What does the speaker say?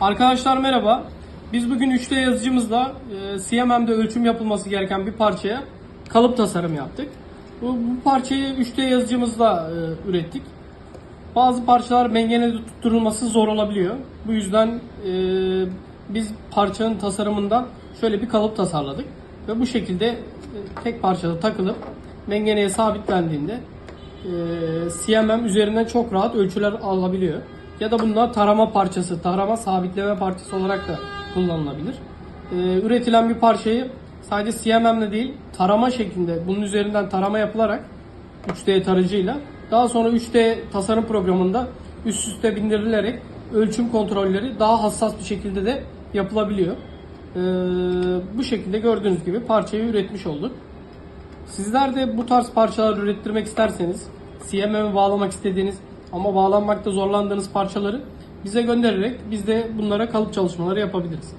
Arkadaşlar merhaba. Biz bugün 3D yazıcımızla e, CMM'de ölçüm yapılması gereken bir parçaya kalıp tasarım yaptık. Bu, bu parçayı 3D yazıcımızla e, ürettik. Bazı parçalar mengenede tutturulması zor olabiliyor. Bu yüzden e, biz parçanın tasarımından şöyle bir kalıp tasarladık. Ve bu şekilde e, tek parçada takılıp mengeneye sabitlendiğinde e, CMM üzerinden çok rahat ölçüler alabiliyor. Ya da bunlar tarama parçası, tarama sabitleme parçası olarak da kullanılabilir. E, üretilen bir parçayı sadece CMM'le değil, tarama şeklinde bunun üzerinden tarama yapılarak 3D tarayıcıyla daha sonra 3D tasarım programında üst üste bindirilerek ölçüm kontrolleri daha hassas bir şekilde de yapılabiliyor. E, bu şekilde gördüğünüz gibi parçayı üretmiş olduk. Sizler de bu tarz parçalar ürettirmek isterseniz, CMM'e bağlamak istediğiniz ama bağlanmakta zorlandığınız parçaları bize göndererek biz de bunlara kalıp çalışmaları yapabiliriz.